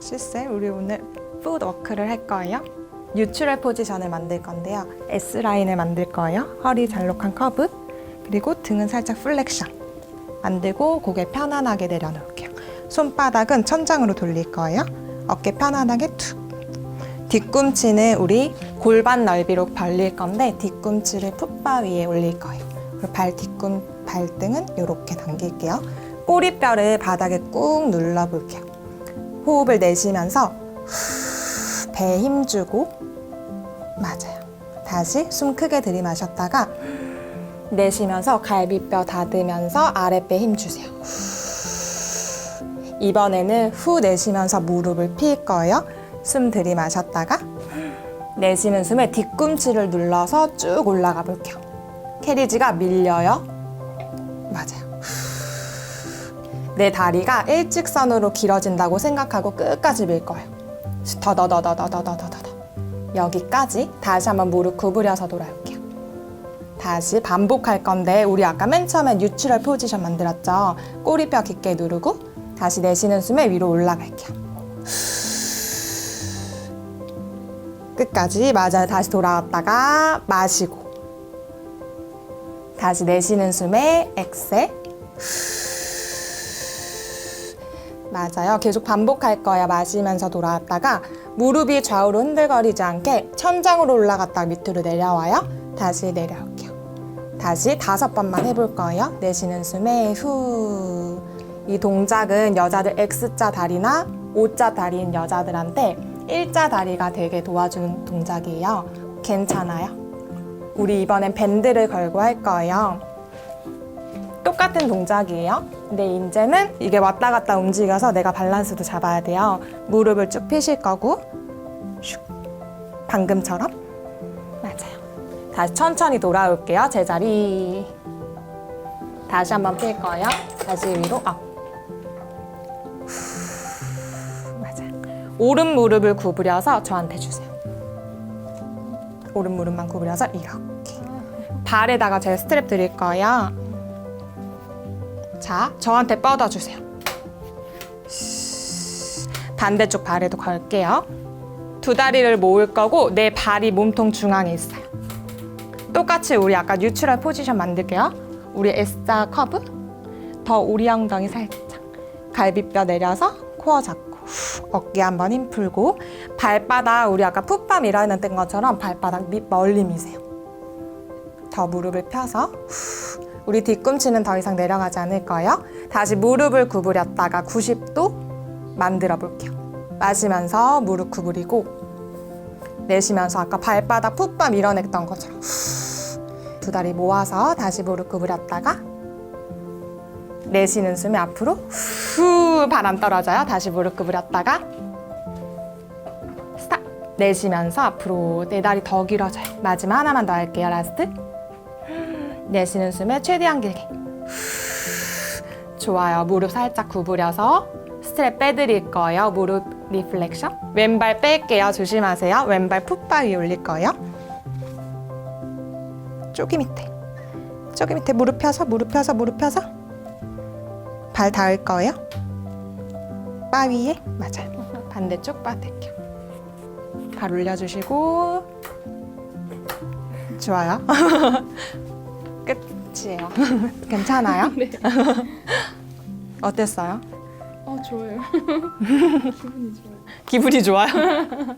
시쌤, 우리 오늘 푸드 워크를 할 거예요. 뉴트럴 포지션을 만들 건데요. S 라인을 만들 거예요. 허리 잘록한 커브, 그리고 등은 살짝 플렉션. 만들고 고개 편안하게 내려놓을게요. 손바닥은 천장으로 돌릴 거예요. 어깨 편안하게 툭. 뒤꿈치는 우리 골반 넓이로 벌릴 건데 뒤꿈치를 풋바 위에 올릴 거예요. 그리고 발 뒤꿈 발등은 이렇게 당길게요. 꼬리뼈를 바닥에 꾹 눌러볼게요. 호흡을 내쉬면서 배에 힘주고 맞아요. 다시 숨 크게 들이마셨다가 내쉬면서 갈비뼈 닫으면서 아랫배 힘 주세요. 이번에는 후 내쉬면서 무릎을 필 거예요. 숨 들이마셨다가 내쉬는 숨에 뒤꿈치를 눌러서 쭉 올라가 볼게요. 캐리지가 밀려요. 내 다리가 일직선으로 길어진다고 생각하고 끝까지 밀 거예요. 더더더더더더더더더 여기까지 다시 한번 무릎 구부려서 돌아올게요. 다시 반복할 건데 우리 아까 맨 처음에 뉴트럴 포지션 만들었죠. 꼬리뼈 깊게 누르고 다시 내쉬는 숨에 위로 올라갈게요. 끝까지 맞아요. 다시 돌아왔다가 마시고 다시 내쉬는 숨에 엑셀 맞아요. 계속 반복할 거야. 마시면서 돌아왔다가 무릎이 좌우로 흔들거리지 않게 천장으로 올라갔다 밑으로 내려와요. 다시 내려올게요. 다시 다섯 번만 해볼 거예요. 내쉬는 숨에 후. 이 동작은 여자들 X자 다리나 O자 다리인 여자들한테 일자 다리가 되게 도와주는 동작이에요. 괜찮아요? 우리 이번엔 밴드를 걸고 할 거예요. 똑같은 동작이에요. 근데 이제는 이게 왔다 갔다 움직여서 내가 밸런스도 잡아야 돼요. 무릎을 쭉 펴실 거고, 슉. 방금처럼. 맞아요. 다시 천천히 돌아올게요. 제자리. 다시 한번 필 거예요. 다시 위로 업. 오른 무릎을 구부려서 저한테 주세요. 오른 무릎만 구부려서 이렇게. 발에다가 제가 스트랩 드릴 거예요. 자, 저한테 뻗어주세요. 반대쪽 발에도 걸게요. 두 다리를 모을 거고 내 발이 몸통 중앙에 있어요. 똑같이 우리 아까 뉴트럴 포지션 만들게요. 우리 S자 커브. 더 우리 엉덩이 살짝. 갈비뼈 내려서 코어 잡고 후, 어깨 한번 힘 풀고 발바닥 우리 아까 풋밤 일어났던 것처럼 발바닥 밑 멀리 미세요. 더 무릎을 펴서 후, 우리 뒤꿈치는 더 이상 내려가지 않을 거예요. 다시 무릎을 구부렸다가 90도 만들어 볼게요. 마시면서 무릎 구부리고 내쉬면서 아까 발바닥 풋바 밀어냈던 것처럼 후, 두 다리 모아서 다시 무릎 구부렸다가 내쉬는 숨에 앞으로 후 바람 떨어져요. 다시 무릎 구부렸다가 스탑 내쉬면서 앞으로 내 다리 더 길어져요. 마지막 하나만 더 할게요. 라스트 내쉬는 숨에 최대한 길게. 좋아요. 무릎 살짝 구부려서 스트랩 빼드릴 거예요. 무릎 리플렉션. 왼발 뺄게요. 조심하세요. 왼발 풋바 위에 올릴 거예요. 쪼기 밑에. 쪼기 밑에 무릎 펴서 무릎 펴서 무릎 펴서 발 닿을 거예요. 바 위에 맞아요. 반대쪽 바 대켜. 발 올려주시고 좋아요. 끝이에요. 괜찮아요? 네. 어땠어요? 어 좋아요. 기분이 좋아요. 기분이 좋아요?